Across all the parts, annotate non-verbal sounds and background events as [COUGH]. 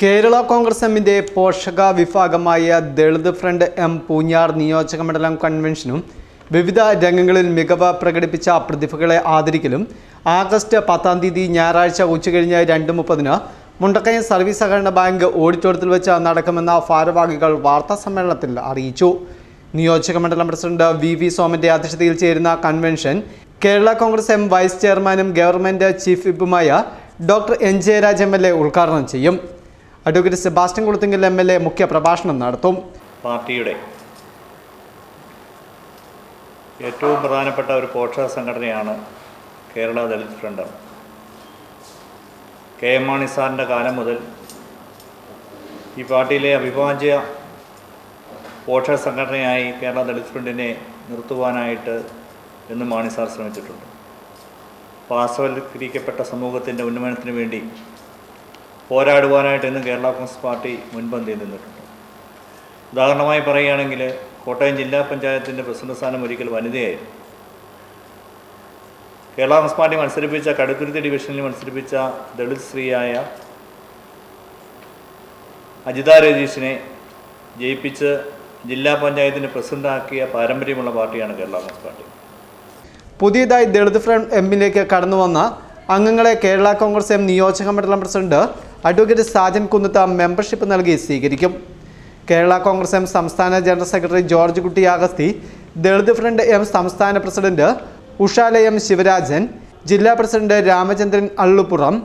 കേരള കോൺഗ്രസ് എമ്മിന്റെ പോഷക വിഭാഗമായ ദളിത് ഫ്രണ്ട് എം പൂഞ്ഞാർ നിയോജക മണ്ഡലം കൺവെൻഷനും വിവിധ രംഗങ്ങളിൽ മികവ് പ്രകടിപ്പിച്ച പ്രതിഭകളെ ആദരിക്കലും ആഗസ്റ്റ് പത്താം തീയതി ഞായറാഴ്ച ഉച്ചകഴിഞ്ഞ് രണ്ട് മുപ്പതിന് മുണ്ടക്കയം സർവീസ് സഹകരണ ബാങ്ക് ഓഡിറ്റോറിയത്തിൽ വെച്ച് നടക്കുമെന്ന ഭാരവാഹികൾ വാർത്താ സമ്മേളനത്തിൽ അറിയിച്ചു. നിയോജക മണ്ഡലം പ്രസിഡന്റ് വി വി സോമന്റെ അധ്യക്ഷതയിൽ ചേരുന്ന convention Kerala Congress M vice ചെയർമാനും government chief വിപ്പുമായ doctor N Jayaraj M L A ഉദ്ഘാടനം ചെയ്യും. Advocate Sebastian Kulathinkal M L A മുഖ്യ പ്രഭാഷണം നടത്തും. പാർട്ടിയുടെ ഏറ്റവും പ്രധാനപ്പെട്ട ഒരു പോഷക സംഘടനയാണ് Kerala Dalit Front. K M Mani സാറിന്റെ കാലം മുതൽ ഈ പാർട്ടിയിലെ അവിഭാജ്യ പോഷക സംഘടനയായി കേരള ദളിത് ഫ്രണ്ടിനെ നിർത്തുവാനായിട്ട് എന്ന് മാണി സാർ ശ്രമിച്ചിട്ടുണ്ട്. പാർശ്വവൽക്കരിക്കപ്പെട്ട സമൂഹത്തിന്റെ ഉന്നമനത്തിന് വേണ്ടി പോരാടുവാനായിട്ട് ഇന്ന് കേരള കോൺഗ്രസ് പാർട്ടി മുൻപന്തിയിൽ നിന്നിട്ടുണ്ട്. ഉദാഹരണമായി പറയുകയാണെങ്കിൽ കോട്ടയം ജില്ലാ പഞ്ചായത്തിന്റെ പ്രസിഡന്റ് സ്ഥാനം ഒരിക്കൽ വനിതയായിരുന്നു. കേരള കോൺഗ്രസ് പാർട്ടി മത്സരിപ്പിച്ച കടുത്തുരുത്തി ഡിവിഷനിൽ മത്സരിപ്പിച്ച ദളിത് സ്ത്രീയായ അജിത രജീഷിനെ ജയിപ്പിച്ച് ജില്ലാ പഞ്ചായത്തിന്റെ പ്രസിഡന്റാക്കിയ പാരമ്പര്യമുള്ള പാർട്ടിയാണ് കേരള കോൺഗ്രസ് പാർട്ടി. പുതിയതായി ദളിത് ഫ്രണ്ട് എമ്മിലേക്ക് കടന്നു വന്ന അംഗങ്ങളെ കേരള കോൺഗ്രസ് എം നിയോജക മണ്ഡലം president advocate Sajan Kunnath membership നൽകി സ്വീകരിക്കും. കേരള കോൺഗ്രസ് എം സംസ്ഥാന general secretary George Kutty Agasthi Dalit Front M സംസ്ഥാന പ്രസിഡന്റ് ഉഷാല എം ശിവരാജൻ ജില്ലാ പ്രസിഡന്റ് രാമചന്ദ്രൻ അള്ളുപുറം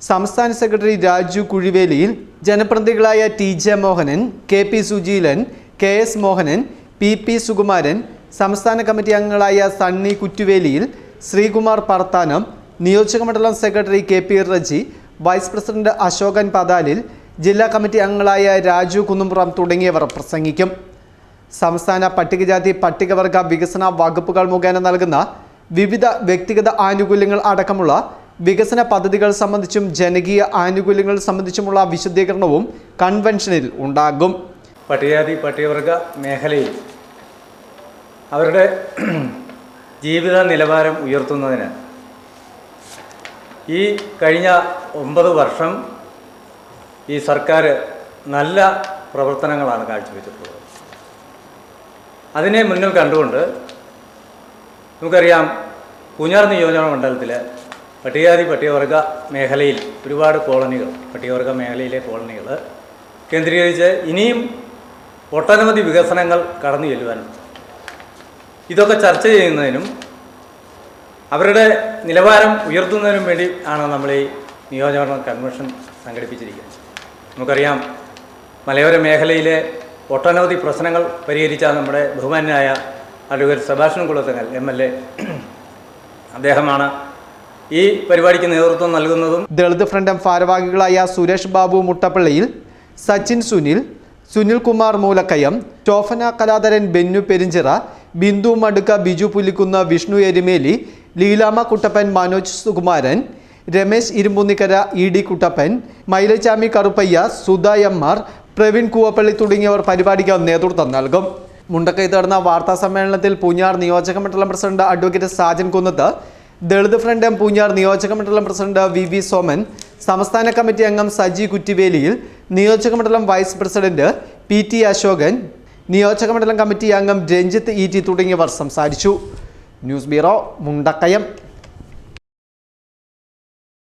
സംസ്ഥാന secretary Raju Kuzhiveliyil ജനപ്രതിനിധികളായ T J Mohanan K P Sujeelan K S Mohanan P P Sukumaran സംസ്ഥാന കമ്മിറ്റി അംഗങ്ങളായ സണ്ണി കുറ്റുവേലിയിൽ ശ്രീകുമാർ പർത്താനം നിയോജക മണ്ഡലം secretary K P Reji vice president Ashokan Pathalil ജില്ലാ committee അംഗങ്ങളായ രാജു കുന്നുംപുറം തുടങ്ങിയവർ പ്രസംഗിക്കും. സംസ്ഥാന പട്ടികജാതി പട്ടികവർഗ വികസന വകുപ്പുകൾ മുഖേന നൽകുന്ന വിവിധ വ്യക്തിഗത ആനുകൂല്യങ്ങൾ അടക്കമുള്ള വികസന പദ്ധതികൾ സംബന്ധിച്ചും ജനകീയ ആനുകൂല്യങ്ങൾ സംബന്ധിച്ചുമുള്ള വിശദീകരണവും കൺവെൻഷനിൽ ഉണ്ടാകും. പട്ടികജാതി പട്ടികവർഗ മേഖലയിൽ അവരുടെ [CLEARS THROAT] ജീവിത നിലവാരം ഉയർത്തുന്നതിന് ഈ കഴിഞ്ഞ ഒമ്പത് വർഷം ഈ സർക്കാർ നല്ല പ്രവർത്തനങ്ങളാണ് കാഴ്ചവെച്ചിട്ടുള്ളത്. അതിനെ മുന്നിൽ കണ്ടുകൊണ്ട് നമുക്കറിയാം പൂഞ്ഞാർ നിയോജക മണ്ഡലത്തിൽ പട്ടികജാതി പട്ടികവർഗ മേഖലയിൽ ഒരുപാട് കോളനികൾ പട്ടികവർഗ മേഖലയിലെ കോളനികൾ കേന്ദ്രീകരിച്ച് ഇനിയും ഒട്ടനവധി വികസനങ്ങൾ കടന്നു ചെല്ലുവാനുണ്ട്. ഇതൊക്കെ ചർച്ച ചെയ്യുന്നതിനും അവരുടെ നിലവാരം ഉയർത്തുന്നതിനും വേണ്ടി ആണ് നമ്മൾ ഈ നിയോജക കൺവെൻഷൻ സംഘടിപ്പിച്ചിരിക്കുന്നത്. നമുക്കറിയാം മലയോര മേഖലയിലെ ഒട്ടനവധി പ്രശ്നങ്ങൾ പരിഹരിച്ച നമ്മുടെ ബഹുമാന്യനായ advocate Sebastian Kulathingal M L A. അദ്ദേഹമാണ് ഈ പരിപാടിക്ക് നേതൃത്വം നൽകുന്നതും ദളിത് ഫ്രണ്ട് ഭാരവാഹികളായ Suresh Babu Muttappalliyil Sachin Sunil Sunil Kumar Moolakkayam Tophana Kaladharan Bennu Perinchira Bindu Madukka Biju Pulikkunnu Vishnu Erumeli Leelama Kuttappan Manoj Sukumaran Ramesh Irumpunnikkara E D Kuttappan Mailachami Karuppayya Sudha M R Praveen Koovappally തുടങ്ങിയവർ പരിപാടിക്ക് നേതൃത്വം നൽകും. മുണ്ടക്കൈ നടന്ന വാർത്താ സമ്മേളനത്തിൽ പൂഞ്ഞാർ നിയോജക മണ്ഡലം president advocate Sajan Kunnath Dalit front M Poonjar നിയോജക മണ്ഡലം പ്രസിഡന്റ് വി വി സോമൻ സംസ്ഥാന കമ്മിറ്റി അംഗം സജി കുറ്റിവേലിയിൽ നിയോജക മണ്ഡലം vice president P T Ashokan നിയോജക മണ്ഡലം കമ്മിറ്റി അംഗം രഞ്ജിത്ത് ഇ ടി തുടങ്ങിയവർ സംസാരിച്ചു. News Bureau mundakayam